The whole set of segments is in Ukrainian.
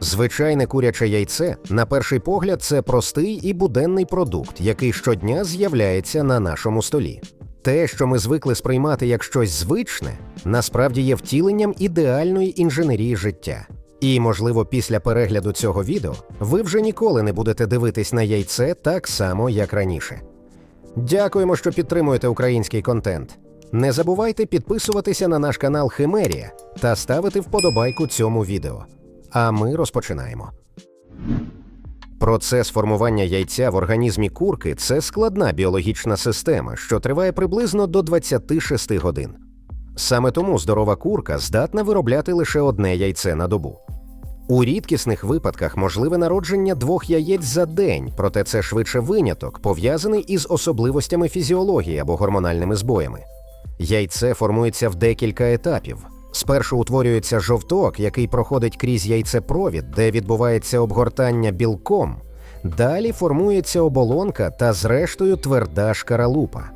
Звичайне куряче яйце, на перший погляд, це простий і буденний продукт, який щодня з'являється на нашому столі. Те, що ми звикли сприймати як щось звичне, насправді є втіленням ідеальної інженерії життя. І, можливо, після перегляду цього відео ви вже ніколи не будете дивитись на яйце так само, як раніше. Дякуємо, що підтримуєте український контент. Не забувайте підписуватися на наш канал Химерія та ставити вподобайку цьому відео. А ми розпочинаємо. Процес формування яйця в організмі курки це складна біологічна система, що триває приблизно до 26 годин. Саме тому здорова курка здатна виробляти лише одне яйце на добу. У рідкісних випадках можливе народження двох яєць за день, проте це швидше виняток, пов'язаний із особливостями фізіології або гормональними збоями. Яйце формується в декілька етапів. Спершу утворюється жовток, який проходить крізь яйцепровід, де відбувається обгортання білком. Далі формується оболонка та, зрештою, тверда шкаралупа.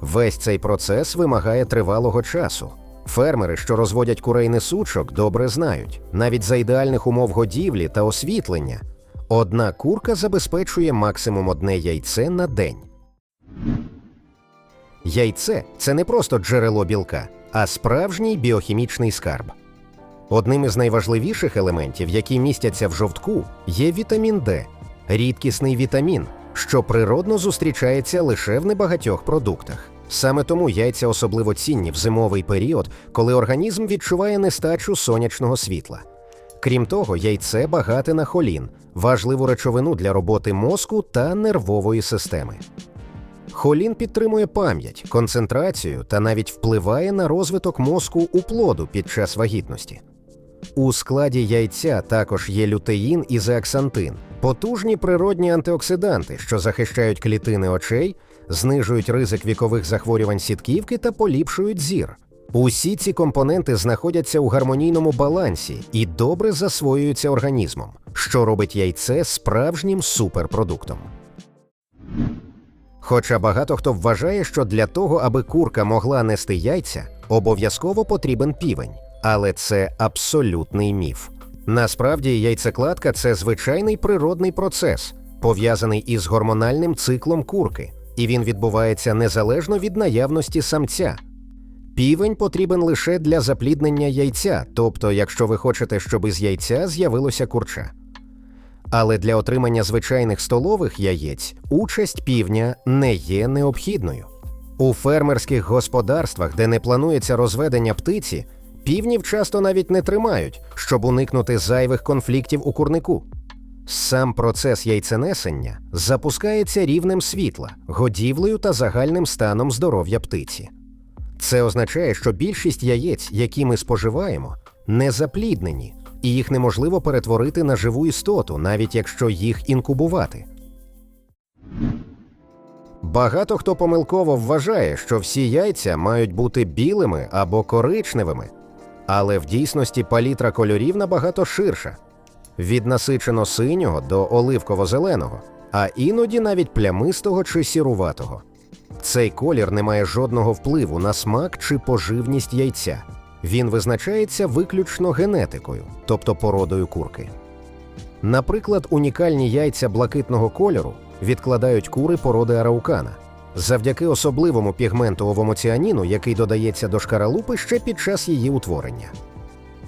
Весь цей процес вимагає тривалого часу. Фермери, що розводять курей несучок, добре знають, навіть за ідеальних умов годівлі та освітлення, одна курка забезпечує максимум одне яйце на день. Яйце це не просто джерело білка, а справжній біохімічний скарб. Одним із найважливіших елементів, які містяться в жовтку, є вітамін Д, рідкісний вітамін, що природно зустрічається лише в небагатьох продуктах. Саме тому яйця особливо цінні в зимовий період, коли організм відчуває нестачу сонячного світла. Крім того, яйце багате на холін, важливу речовину для роботи мозку та нервової системи. Холін підтримує пам'ять, концентрацію та навіть впливає на розвиток мозку у плоду під час вагітності. У складі яйця також є лютеїн і зеаксантин, потужні природні антиоксиданти, що захищають клітини очей, знижують ризик вікових захворювань сітківки та поліпшують зір. Усі ці компоненти знаходяться у гармонійному балансі і добре засвоюються організмом, що робить яйце справжнім суперпродуктом. Хоча багато хто вважає, що для того, аби курка могла нести яйця, обов'язково потрібен півень, але це абсолютний міф. Насправді, яйцекладка це звичайний природний процес, пов'язаний із гормональним циклом курки, і він відбувається незалежно від наявності самця. Півень потрібен лише для запліднення яйця, тобто, якщо ви хочете, щоб із яйця з'явилося курча. Але для отримання звичайних столових яєць участь півня не є необхідною. У фермерських господарствах, де не планується розведення птиці, півнів часто навіть не тримають, щоб уникнути зайвих конфліктів у курнику. Сам процес яйценесення запускається рівнем світла, годівлею та загальним станом здоров'я птиці. Це означає, що більшість яєць, які ми споживаємо, не запліднені, і їх неможливо перетворити на живу істоту, навіть якщо їх інкубувати. Багато хто помилково вважає, що всі яйця мають бути білими або коричневими, але в дійсності палітра кольорів набагато ширша від насичено синього до оливково-зеленого, а іноді навіть плямистого чи сіруватого. Цей колір не має жодного впливу на смак чи поживність яйця. Він визначається виключно генетикою, тобто породою курки. Наприклад, унікальні яйця блакитного кольору відкладають кури породи араукана завдяки особливому пігменту овомоціаніну, який додається до шкаралупи ще під час її утворення.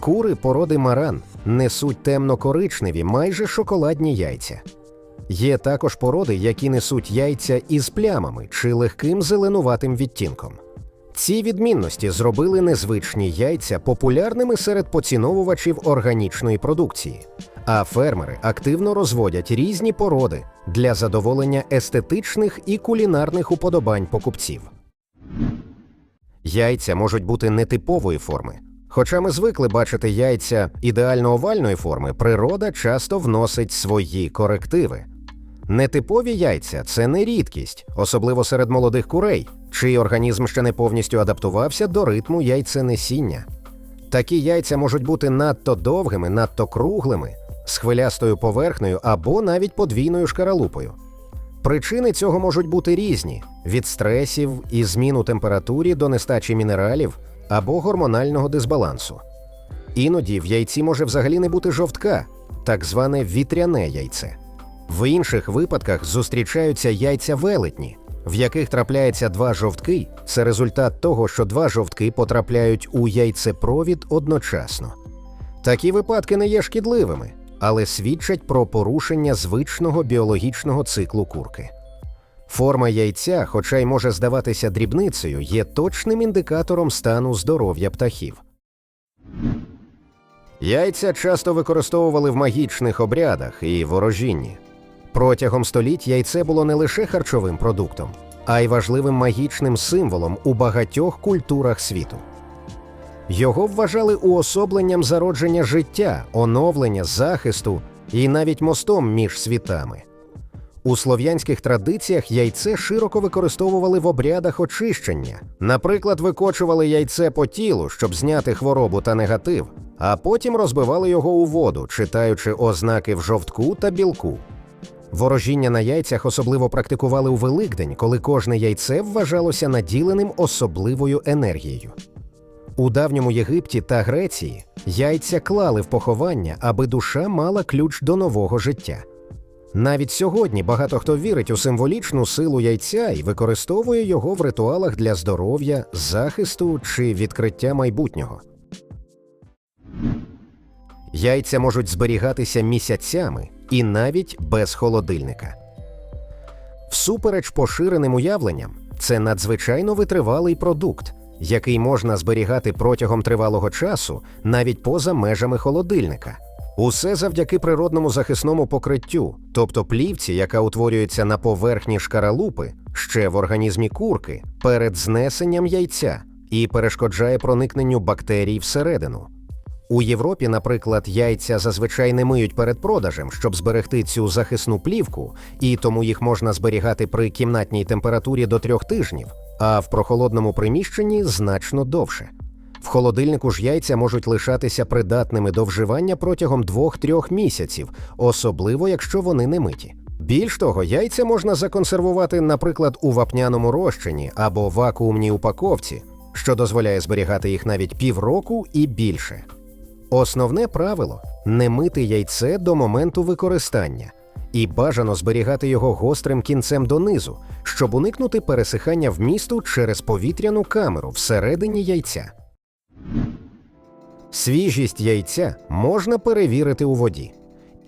Кури породи маран несуть темно-коричневі, майже шоколадні яйця. Є також породи, які несуть яйця із плямами чи легким зеленуватим відтінком. Ці відмінності зробили незвичні яйця популярними серед поціновувачів органічної продукції, а фермери активно розводять різні породи для задоволення естетичних і кулінарних уподобань покупців. Яйця можуть бути нетипової форми. Хоча ми звикли бачити яйця ідеально овальної форми, природа часто вносить свої корективи. Нетипові яйця це не рідкість, особливо серед молодих курей, чий організм ще не повністю адаптувався до ритму яйценесіння. Такі яйця можуть бути надто довгими, надто круглими, з хвилястою поверхнею або навіть подвійною шкаралупою. Причини цього можуть бути різні: від стресів і змін у температурі до нестачі мінералів або гормонального дисбалансу. Іноді в яйці може взагалі не бути жовтка, так зване вітряне яйце. В інших випадках зустрічаються яйця велетні, в яких трапляється два жовтки. Це результат того, що два жовтки потрапляють у яйцепровід одночасно. Такі випадки не є шкідливими, але свідчать про порушення звичного біологічного циклу курки. Форма яйця, хоча й може здаватися дрібницею, є точним індикатором стану здоров'я птахів. Яйця часто використовували в магічних обрядах і ворожінні. Протягом століть яйце було не лише харчовим продуктом, а й важливим магічним символом у багатьох культурах світу. Його вважали уособленням зародження життя, оновлення, захисту і навіть мостом між світами. У слов'янських традиціях яйце широко використовували в обрядах очищення. Наприклад, викочували яйце по тілу, щоб зняти хворобу та негатив, а потім розбивали його у воду, читаючи ознаки в жовтку та білку. Ворожіння на яйцях особливо практикували у Великдень, коли кожне яйце вважалося наділеним особливою енергією. У давньому Єгипті та Греції яйця клали в поховання, аби душа мала ключ до нового життя. Навіть сьогодні багато хто вірить у символічну силу яйця і використовує його в ритуалах для здоров'я, захисту чи відкриття майбутнього. Яйця можуть зберігатися місяцями і навіть без холодильника. Всупереч поширеним уявленням, це надзвичайно витривалий продукт, який можна зберігати протягом тривалого часу навіть поза межами холодильника. Усе завдяки природному захисному покриттю, тобто плівці, яка утворюється на поверхні шкаралупи, ще в організмі курки перед знесенням яйця і перешкоджає проникненню бактерій всередину. У Європі, наприклад, яйця зазвичай не миють перед продажем, щоб зберегти цю захисну плівку, і тому їх можна зберігати при кімнатній температурі до трьох тижнів, а в прохолодному приміщенні значно довше. В холодильнику ж яйця можуть лишатися придатними до вживання протягом 2-3 місяців, особливо якщо вони не миті. Більш того, яйця можна законсервувати, наприклад, у вапняному розчині або вакуумній упаковці, що дозволяє зберігати їх навіть півроку і більше. Основне правило не мити яйце до моменту використання, і бажано зберігати його гострим кінцем донизу, щоб уникнути пересихання вмісту через повітряну камеру всередині яйця. Свіжість яйця можна перевірити у воді.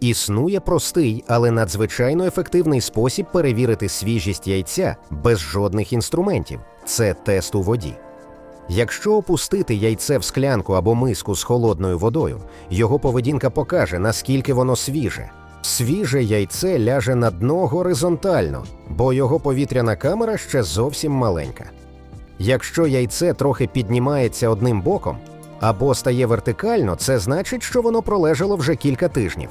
Існує простий, але надзвичайно ефективний спосіб перевірити свіжість яйця без жодних інструментів це тест у воді. Якщо опустити яйце в склянку або миску з холодною водою, його поведінка покаже, наскільки воно свіже. Свіже яйце ляже на дно горизонтально, бо його повітряна камера ще зовсім маленька. Якщо яйце трохи піднімається одним боком або стає вертикально, це значить, що воно пролежало вже кілька тижнів.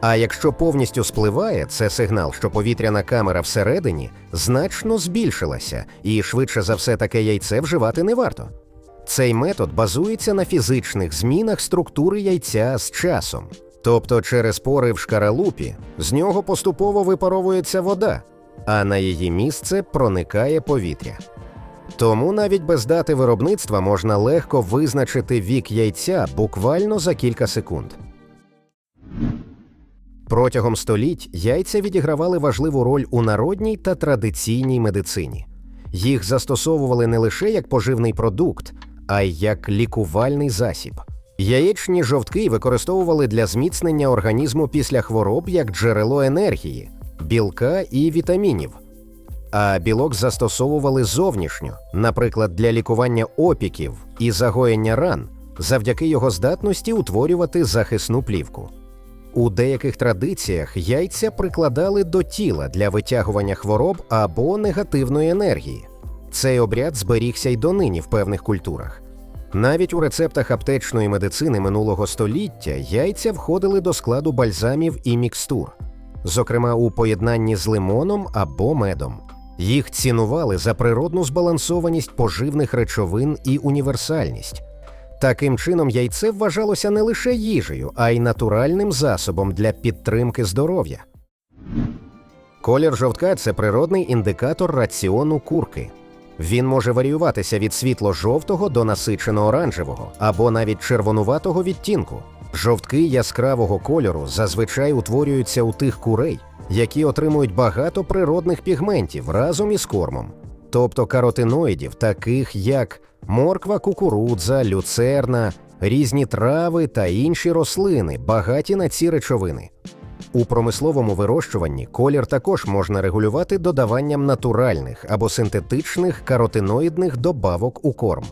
А якщо повністю спливає, це сигнал, що повітряна камера всередині значно збільшилася, і швидше за все таке яйце вживати не варто. Цей метод базується на фізичних змінах структури яйця з часом. Тобто через пори в шкаралупі з нього поступово випаровується вода, а на її місце проникає повітря. Тому навіть без дати виробництва можна легко визначити вік яйця буквально за кілька секунд. Протягом століть яйця відігравали важливу роль у народній та традиційній медицині. Їх застосовували не лише як поживний продукт, а й як лікувальний засіб. Яєчні жовтки використовували для зміцнення організму після хвороб як джерело енергії, білка і вітамінів. А білок застосовували зовнішньо, наприклад, для лікування опіків і загоєння ран, завдяки його здатності утворювати захисну плівку. У деяких традиціях яйця прикладали до тіла для витягування хвороб або негативної енергії. Цей обряд зберігся й донині в певних культурах. Навіть у рецептах аптечної медицини минулого століття яйця входили до складу бальзамів і мікстур, зокрема у поєднанні з лимоном або медом. Їх цінували за природну збалансованість поживних речовин і універсальність. Таким чином, яйце вважалося не лише їжею, а й натуральним засобом для підтримки здоров'я. Колір жовтка це природний індикатор раціону курки. Він може варіюватися від світло-жовтого до насичено оранжевого або навіть червонуватого відтінку. Жовтки яскравого кольору зазвичай утворюються у тих курей, які отримують багато природних пігментів разом із кормом, тобто каротиноїдів, таких як морква, кукурудза, люцерна, різні трави та інші рослини, багаті на ці речовини. У промисловому вирощуванні колір також можна регулювати додаванням натуральних або синтетичних каротиноїдних добавок у корм.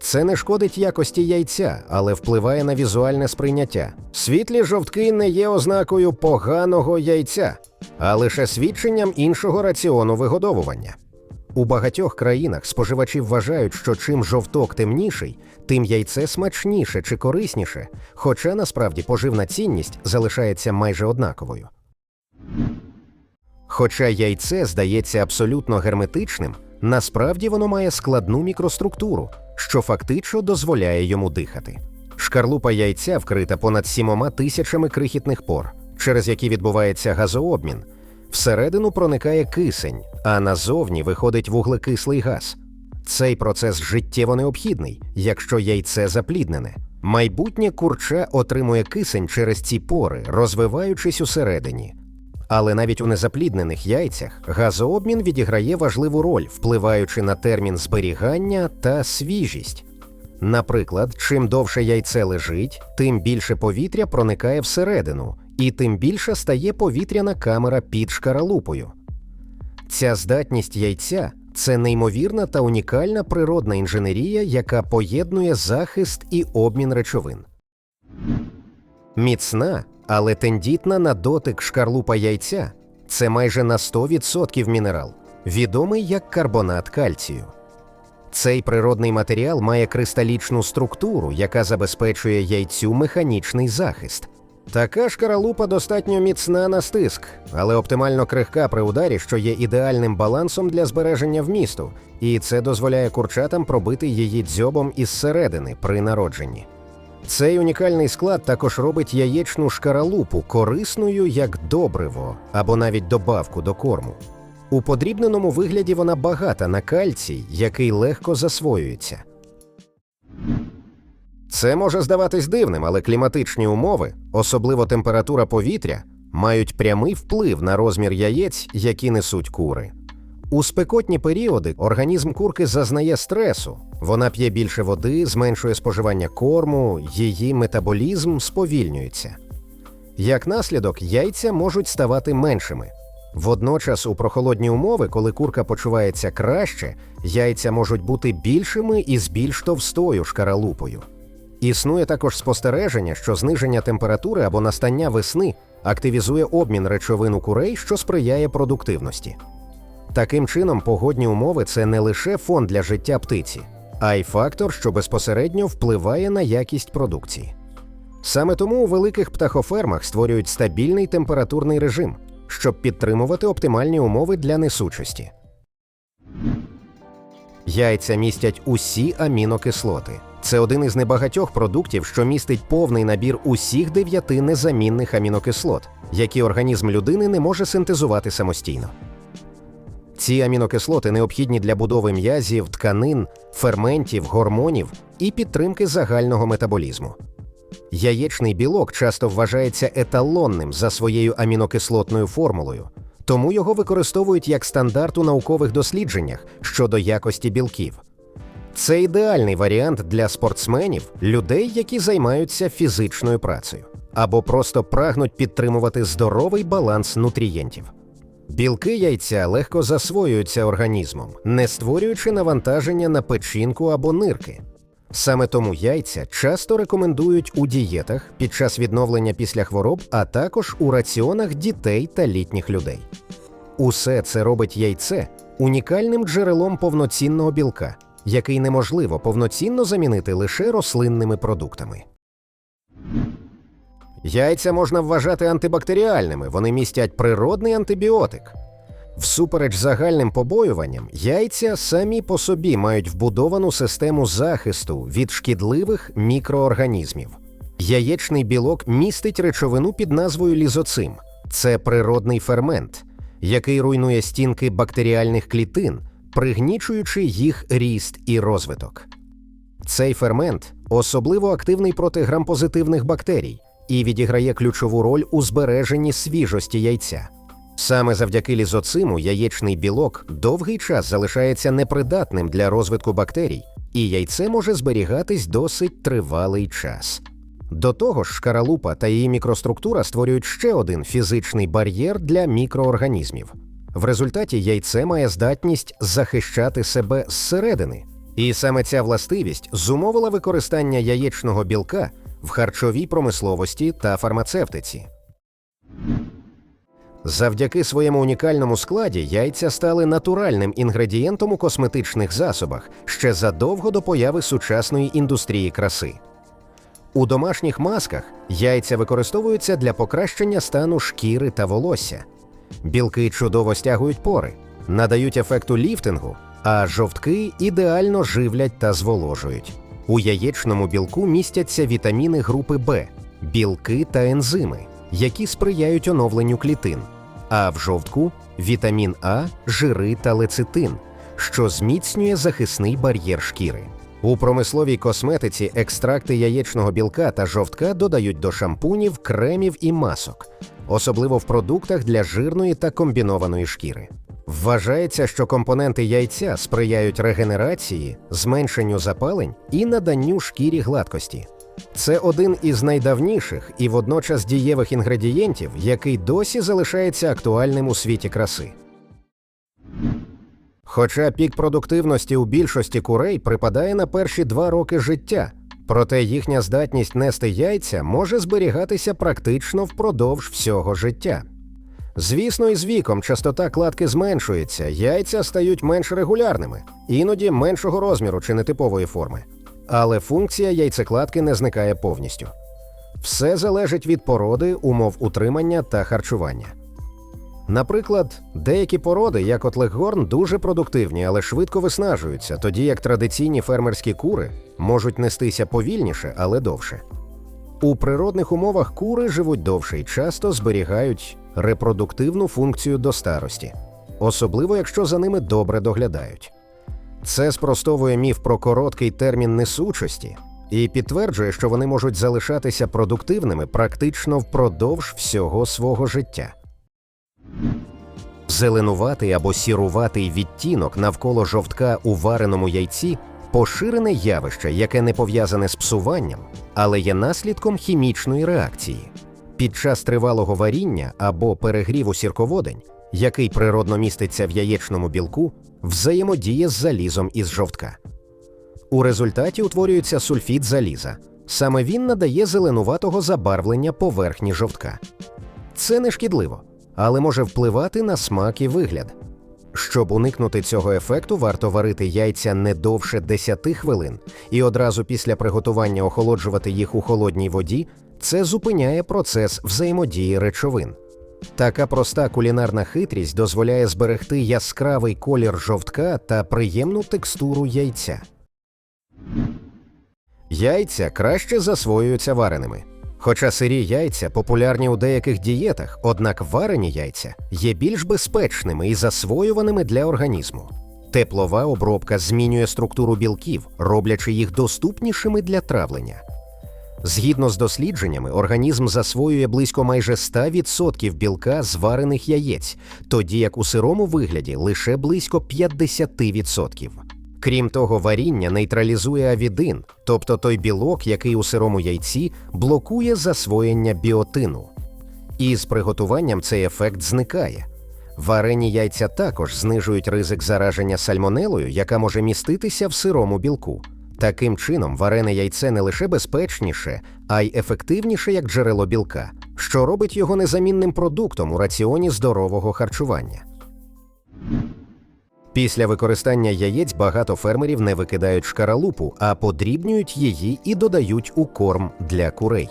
Це не шкодить якості яйця, але впливає на візуальне сприйняття. Світлі жовтки не є ознакою поганого яйця, а лише свідченням іншого раціону вигодовування. У багатьох країнах споживачі вважають, що чим жовток темніший, тим яйце смачніше чи корисніше, хоча насправді поживна цінність залишається майже однаковою. Хоча яйце здається абсолютно герметичним, насправді воно має складну мікроструктуру, що фактично дозволяє йому дихати. Шкарлупа яйця вкрита понад сімома тисячами крихітних пор, через які відбувається газообмін. Всередину проникає кисень, а назовні виходить вуглекислий газ. Цей процес життєво необхідний, якщо яйце запліднене. Майбутнє курча отримує кисень через ці пори, розвиваючись усередині. Але навіть у незапліднених яйцях газообмін відіграє важливу роль, впливаючи на термін зберігання та свіжість. Наприклад, чим довше яйце лежить, тим більше повітря проникає всередину, і тим більша стає повітряна камера під шкаралупою. Ця здатність яйця це неймовірна та унікальна природна інженерія, яка поєднує захист і обмін речовин. Міцна, але тендітна на дотик шкарлупа яйця це майже на 100% мінерал, відомий як карбонат кальцію. Цей природний матеріал має кристалічну структуру, яка забезпечує яйцю механічний захист. Така шкаралупа достатньо міцна на стиск, але оптимально крихка при ударі, що є ідеальним балансом для збереження вмісту, і це дозволяє курчатам пробити її дзьобом із середини при народженні. Цей унікальний склад також робить яєчну шкаралупу корисною як добриво або навіть добавку до корму. У подрібненому вигляді вона багата на кальцій, який легко засвоюється. Це може здаватись дивним, але кліматичні умови, особливо температура повітря, мають прямий вплив на розмір яєць, які несуть кури. У спекотні періоди організм курки зазнає стресу, вона п'є більше води, зменшує споживання корму, її метаболізм сповільнюється. Як наслідок, яйця можуть ставати меншими. Водночас, у прохолодні умови, коли курка почувається краще, яйця можуть бути більшими і з більш товстою шкаралупою. Існує також спостереження, що зниження температури або настання весни активізує обмін речовин у курей, що сприяє продуктивності. Таким чином, погодні умови це не лише фон для життя птиці, а й фактор, що безпосередньо впливає на якість продукції. Саме тому у великих птахофермах створюють стабільний температурний режим, щоб підтримувати оптимальні умови для несучості. Яйця містять усі амінокислоти. Це один із небагатьох продуктів, що містить повний набір усіх дев'яти незамінних амінокислот, які організм людини не може синтезувати самостійно. Ці амінокислоти необхідні для будови м'язів, тканин, ферментів, гормонів і підтримки загального метаболізму. Яєчний білок часто вважається еталонним за своєю амінокислотною формулою, тому його використовують як стандарт у наукових дослідженнях щодо якості білків. Це ідеальний варіант для спортсменів, людей, які займаються фізичною працею, або просто прагнуть підтримувати здоровий баланс нутрієнтів. Білки яйця легко засвоюються організмом, не створюючи навантаження на печінку або нирки. Саме тому яйця часто рекомендують у дієтах під час відновлення після хвороб, а також у раціонах дітей та літніх людей. Усе це робить яйце унікальним джерелом повноцінного білка, який неможливо повноцінно замінити лише рослинними продуктами. Яйця можна вважати антибактеріальними, вони містять природний антибіотик. Всупереч загальним побоюванням, яйця самі по собі мають вбудовану систему захисту від шкідливих мікроорганізмів. Яєчний білок містить речовину під назвою лізоцим. Це природний фермент, який руйнує стінки бактеріальних клітин, пригнічуючи їх ріст і розвиток. Цей фермент особливо активний проти грампозитивних бактерій, і відіграє ключову роль у збереженні свіжості яйця. Саме завдяки лізоциму яєчний білок довгий час залишається непридатним для розвитку бактерій, і яйце може зберігатись досить тривалий час. До того ж, шкаралупа та її мікроструктура створюють ще один фізичний бар'єр для мікроорганізмів. В результаті яйце має здатність захищати себе зсередини, і саме ця властивість зумовила використання яєчного білка в харчовій промисловості та фармацевтиці. Завдяки своєму унікальному складі яйця стали натуральним інгредієнтом у косметичних засобах ще задовго до появи сучасної індустрії краси. У домашніх масках яйця використовуються для покращення стану шкіри та волосся. Білки чудово стягують пори, надають ефекту ліфтингу, а жовтки ідеально живлять та зволожують. У яєчному білку містяться вітаміни групи Б, білки та ензими, які сприяють оновленню клітин, а в жовтку вітамін А, жири та лецитин, що зміцнює захисний бар'єр шкіри. У промисловій косметиці екстракти яєчного білка та жовтка додають до шампунів, кремів і масок, особливо в продуктах для жирної та комбінованої шкіри. Вважається, що компоненти яйця сприяють регенерації, зменшенню запалень і наданню шкірі гладкості. Це один із найдавніших і водночас дієвих інгредієнтів, який досі залишається актуальним у світі краси. Хоча пік продуктивності у більшості курей припадає на перші два роки життя, проте їхня здатність нести яйця може зберігатися практично впродовж всього життя. Звісно, із віком частота кладки зменшується, яйця стають менш регулярними, іноді меншого розміру чи нетипової форми. Але функція яйцекладки не зникає повністю. Все залежить від породи, умов утримання та харчування. Наприклад, деякі породи, як от леггорн, дуже продуктивні, але швидко виснажуються, тоді як традиційні фермерські кури можуть нестися повільніше, але довше. У природних умовах кури живуть довше і часто зберігають репродуктивну функцію до старості, особливо якщо за ними добре доглядають. Це спростовує міф про короткий термін несучості і підтверджує, що вони можуть залишатися продуктивними практично впродовж всього свого життя. Зеленуватий або сіруватий відтінок навколо жовтка у вареному яйці поширене явище, яке не пов'язане з псуванням, але є наслідком хімічної реакції. Під час тривалого варіння або перегріву сірководень, який природно міститься в яєчному білку, взаємодіє з залізом із жовтка. У результаті утворюється сульфід заліза. Саме він надає зеленуватого забарвлення поверхні жовтка. Це не шкідливо, але може впливати на смак і вигляд. Щоб уникнути цього ефекту, варто варити яйця не довше 10 хвилин і одразу після приготування охолоджувати їх у холодній воді. Це зупиняє процес взаємодії речовин. Така проста кулінарна хитрість дозволяє зберегти яскравий колір жовтка та приємну текстуру яйця. Яйця краще засвоюються вареними. Хоча сирі яйця популярні у деяких дієтах, однак варені яйця є більш безпечними і засвоюваними для організму. Теплова обробка змінює структуру білків, роблячи їх доступнішими для травлення. Згідно з дослідженнями, організм засвоює близько майже 100% білка з варених яєць, тоді як у сирому вигляді лише близько 50%. Крім того, варіння нейтралізує авідин, тобто той білок, який у сирому яйці блокує засвоєння біотину. І з приготуванням цей ефект зникає. Варені яйця також знижують ризик зараження сальмонелою, яка може міститися в сирому білку. Таким чином, варене яйце не лише безпечніше, а й ефективніше як джерело білка, що робить його незамінним продуктом у раціоні здорового харчування. Після використання яєць багато фермерів не викидають шкаралупу, а подрібнюють її і додають у корм для курей.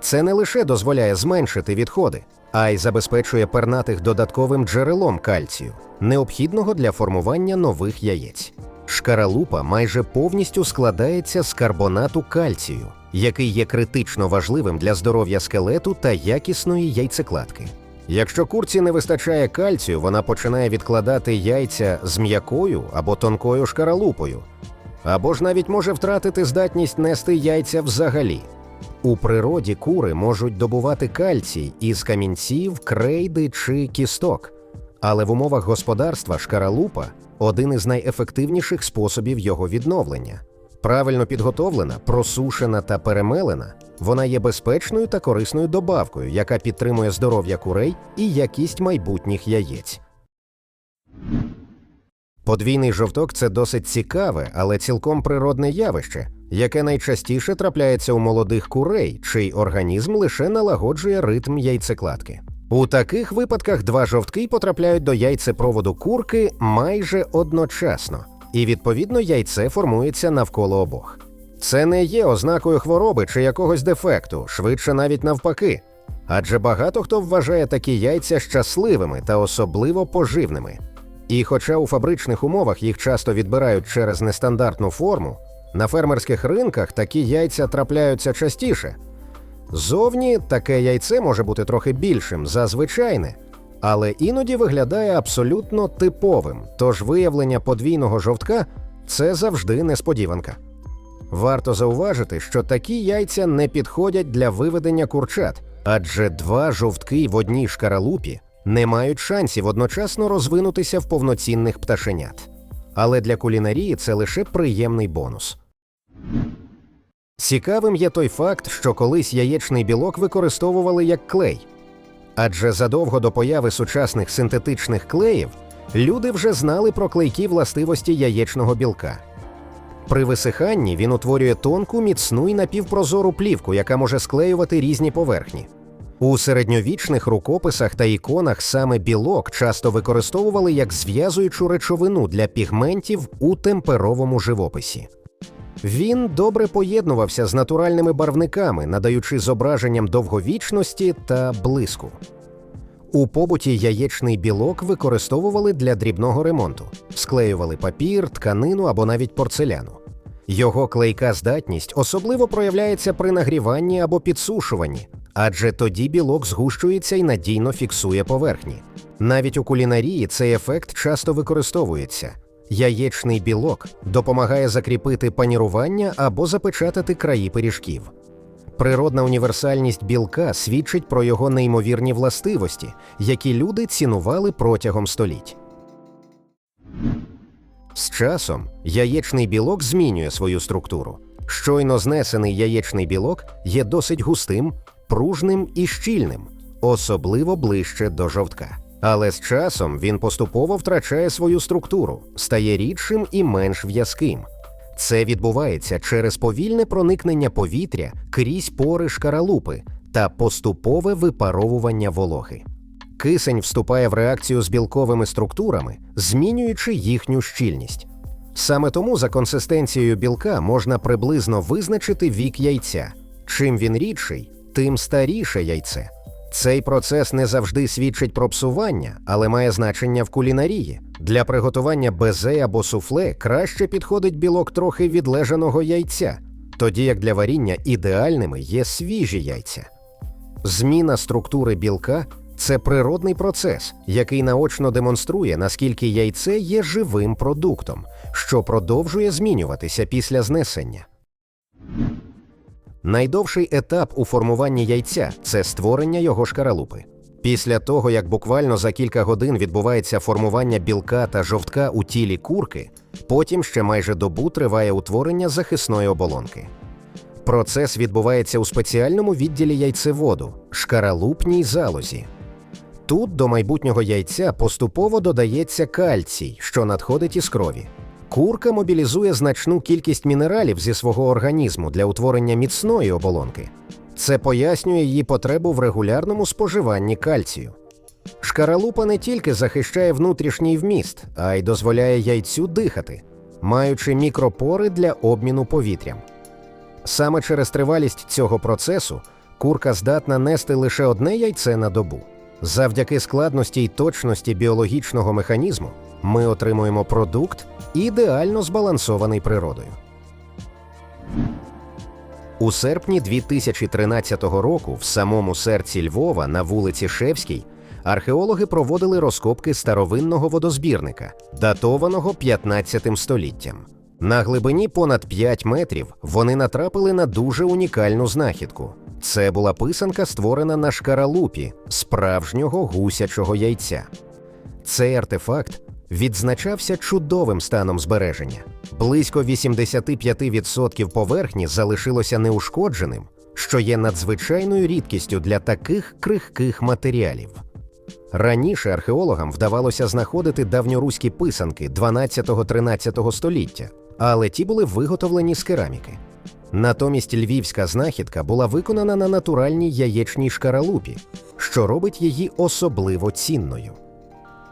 Це не лише дозволяє зменшити відходи, а й забезпечує пернатих додатковим джерелом кальцію, необхідного для формування нових яєць. Шкаралупа майже повністю складається з карбонату кальцію, який є критично важливим для здоров'я скелету та якісної яйцекладки. Якщо курці не вистачає кальцію, вона починає відкладати яйця з м'якою або тонкою шкаралупою, або ж навіть може втратити здатність нести яйця взагалі. У природі кури можуть добувати кальцій із камінців, крейди чи кісток, але в умовах господарства шкаралупа один із найефективніших способів його відновлення. Правильно підготовлена, просушена та перемелена, вона є безпечною та корисною добавкою, яка підтримує здоров'я курей і якість майбутніх яєць. Подвійний жовток це досить цікаве, але цілком природне явище, яке найчастіше трапляється у молодих курей, чий організм лише налагоджує ритм яйцекладки. У таких випадках два жовтки потрапляють до яйцепроводу курки майже одночасно, і відповідно яйце формується навколо обох. Це не є ознакою хвороби чи якогось дефекту, швидше навіть навпаки. Адже багато хто вважає такі яйця щасливими та особливо поживними. І хоча у фабричних умовах їх часто відбирають через нестандартну форму, на фермерських ринках такі яйця трапляються частіше. Зовні таке яйце може бути трохи більшим за звичайне, але іноді виглядає абсолютно типовим, тож виявлення подвійного жовтка це завжди несподіванка. Варто зауважити, що такі яйця не підходять для виведення курчат, адже два жовтки в одній шкаралупі не мають шансів одночасно розвинутися в повноцінних пташенят. Але для кулінарії це лише приємний бонус. Цікавим є той факт, що колись яєчний білок використовували як клей. Адже задовго до появи сучасних синтетичних клеїв люди вже знали про клейкі властивості яєчного білка. При висиханні він утворює тонку, міцну і напівпрозору плівку, яка може склеювати різні поверхні. У середньовічних рукописах та іконах саме білок часто використовували як зв'язуючу речовину для пігментів у темперовому живописі. Він добре поєднувався з натуральними барвниками, надаючи зображенням довговічності та блиску. У побуті яєчний білок використовували для дрібного ремонту, склеювали папір, тканину або навіть порцеляну. Його клейка здатність особливо проявляється при нагріванні або підсушуванні, адже тоді білок згущується і надійно фіксує поверхні. Навіть у кулінарії цей ефект часто використовується. Яєчний білок допомагає закріпити панірування або запечатати краї пиріжків. Природна універсальність білка свідчить про його неймовірні властивості, які люди цінували протягом століть. З часом яєчний білок змінює свою структуру. Щойно знесений яєчний білок є досить густим, пружним і щільним, особливо ближче до жовтка. Але з часом він поступово втрачає свою структуру, стає рідшим і менш в'язким. Це відбувається через повільне проникнення повітря крізь пори шкаралупи та поступове випаровування вологи. Кисень вступає в реакцію з білковими структурами, змінюючи їхню щільність. Саме тому за консистенцією білка можна приблизно визначити вік яйця. Чим він рідший, тим старіше яйце. Цей процес не завжди свідчить про псування, але має значення в кулінарії. Для приготування безе або суфле краще підходить білок трохи відлежаного яйця, тоді як для варіння ідеальними є свіжі яйця. Зміна структури білка це природний процес, який наочно демонструє, наскільки яйце є живим продуктом, що продовжує змінюватися після знесення. Найдовший етап у формуванні яйця це створення його шкаралупи. Після того, як буквально за кілька годин відбувається формування білка та жовтка у тілі курки, потім ще майже добу триває утворення захисної оболонки. Процес відбувається у спеціальному відділі яйцеводу шкаралупній залозі. Тут до майбутнього яйця поступово додається кальцій, що надходить із крові. Курка мобілізує значну кількість мінералів зі свого організму для утворення міцної оболонки. Це пояснює її потребу в регулярному споживанні кальцію. Шкаралупа не тільки захищає внутрішній вміст, а й дозволяє яйцю дихати, маючи мікропори для обміну повітрям. Саме через тривалість цього процесу курка здатна нести лише одне яйце на добу. Завдяки складності й точності біологічного механізму ми отримуємо продукт, ідеально збалансований природою. У серпні 2013 року в самому серці Львова на вулиці Шевській археологи проводили розкопки старовинного водозбірника, датованого 15 століттям. На глибині понад 5 метрів вони натрапили на дуже унікальну знахідку. Це була писанка, створена на шкаралупі справжнього гусячого яйця. Цей артефакт відзначався чудовим станом збереження. Близько 85% поверхні залишилося неушкодженим, що є надзвичайною рідкістю для таких крихких матеріалів. Раніше археологам вдавалося знаходити давньоруські писанки 12-13 століття, але ті були виготовлені з кераміки. Натомість львівська знахідка була виконана на натуральній яєчній шкаралупі, що робить її особливо цінною.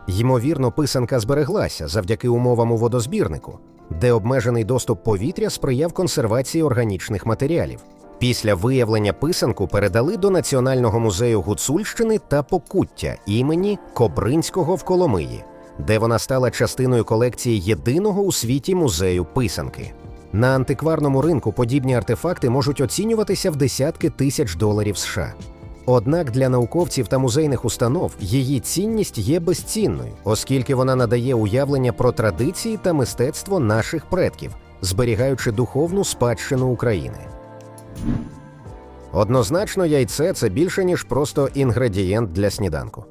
Ймовірно, писанка збереглася завдяки умовам у водозбірнику, де обмежений доступ повітря сприяв консервації органічних матеріалів. Після виявлення писанку передали до Національного музею Гуцульщини та Покуття імені Кобринського в Коломиї, де вона стала частиною колекції єдиного у світі музею писанки. На антикварному ринку подібні артефакти можуть оцінюватися в десятки тисяч доларів США. Однак для науковців та музейних установ її цінність є безцінною, оскільки вона надає уявлення про традиції та мистецтво наших предків, зберігаючи духовну спадщину України. Однозначно, яйце це більше, ніж просто інгредієнт для сніданку.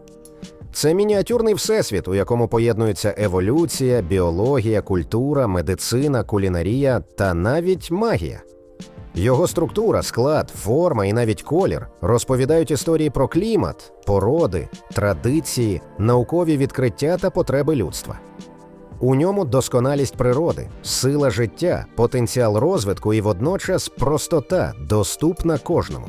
Це мініатюрний всесвіт, у якому поєднуються еволюція, біологія, культура, медицина, кулінарія та навіть магія. Його структура, склад, форма і навіть колір розповідають історії про клімат, породи, традиції, наукові відкриття та потреби людства. У ньому досконалість природи, сила життя, потенціал розвитку і водночас простота, доступна кожному.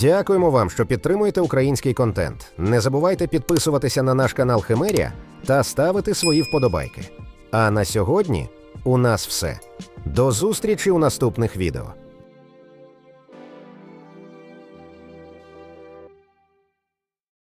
Дякуємо вам, що підтримуєте український контент. Не забувайте підписуватися на наш канал Химерія та ставити свої вподобайки. А на сьогодні у нас все. До зустрічі у наступних відео.